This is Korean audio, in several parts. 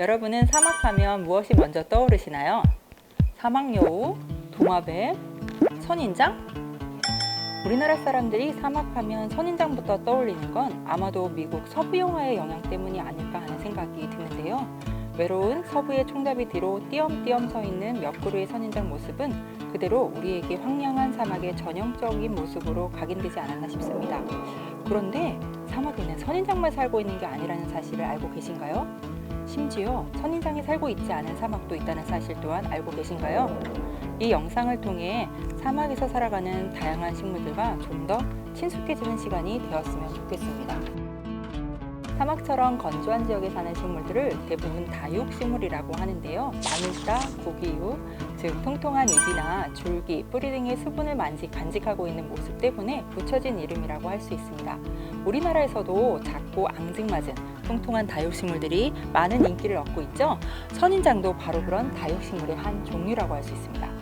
여러분은 사막하면 무엇이 먼저 떠오르시나요? 사막여우, 도마뱀, 선인장? 우리나라 사람들이 사막하면 선인장부터 떠올리는 건 아마도 미국 서부 영화의 영향 때문이 아닐까 하는 생각이 드는데요. 외로운 서부의 총잡이 뒤로 띄엄띄엄 서 있는 몇 그루의 선인장 모습은 그대로 우리에게 황량한 사막의 전형적인 모습으로 각인되지 않았나 싶습니다. 그런데 사막에는 선인장만 살고 있는 게 아니라는 사실을 알고 계신가요? 심지어 선인장이 살고 있지 않은 사막도 있다는 사실 또한 알고 계신가요? 이 영상을 통해 사막에서 살아가는 다양한 식물들과 좀 더 친숙해지는 시간이 되었으면 좋겠습니다. 사막처럼 건조한 지역에 사는 식물들을 대부분 다육식물이라고 하는데요. 마늘따, 고기육, 즉 통통한 잎이나 줄기, 뿌리 등의 수분을 만지 간직하고 있는 모습 때문에 붙여진 이름이라고 할 수 있습니다. 우리나라에서도 작고 앙증맞은 통통한 다육식물들이 많은 인기를 얻고 있죠. 선인장도 바로 그런 다육식물의 한 종류라고 할 수 있습니다.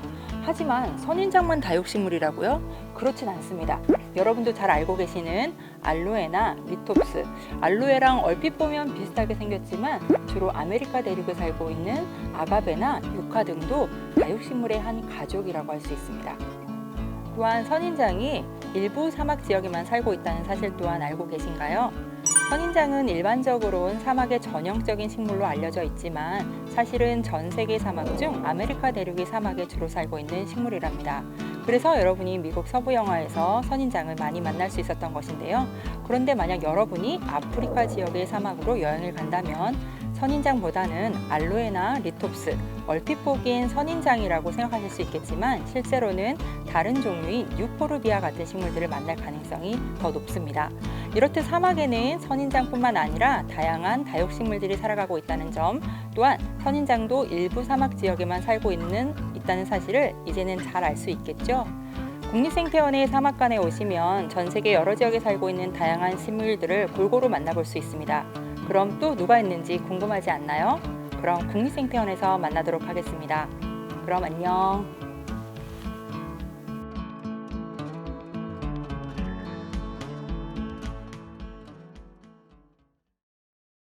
하지만 선인장만 다육식물이라고요? 그렇진 않습니다. 여러분도 잘 알고 계시는 알로에나 리톱스, 알로에랑 얼핏 보면 비슷하게 생겼지만 주로 아메리카 대륙에 살고 있는 아가베나 유카 등도 다육식물의 한 가족이라고 할 수 있습니다. 또한 선인장이 일부 사막 지역에만 살고 있다는 사실 또한 알고 계신가요? 선인장은 일반적으로는 사막의 전형적인 식물로 알려져 있지만 사실은 전 세계 사막 중 아메리카 대륙의 사막에 주로 살고 있는 식물이랍니다. 그래서 여러분이 미국 서부 영화에서 선인장을 많이 만날 수 있었던 것인데요. 그런데 만약 여러분이 아프리카 지역의 사막으로 여행을 간다면 선인장보다는 알로에나 리톱스, 얼핏 보기엔 선인장이라고 생각하실 수 있겠지만 실제로는 다른 종류인 유포르비아 같은 식물들을 만날 가능성이 더 높습니다. 이렇듯 사막에는 선인장뿐만 아니라 다양한 다육식물들이 살아가고 있다는 점, 또한 선인장도 일부 사막 지역에만 살고 있는 있다는 사실을 이제는 잘 알 수 있겠죠. 국립생태원의 사막관에 오시면 전 세계 여러 지역에 살고 있는 다양한 식물들을 골고루 만나볼 수 있습니다. 그럼 또 누가 있는지 궁금하지 않나요? 그럼 국립생태원에서 만나도록 하겠습니다. 그럼 안녕.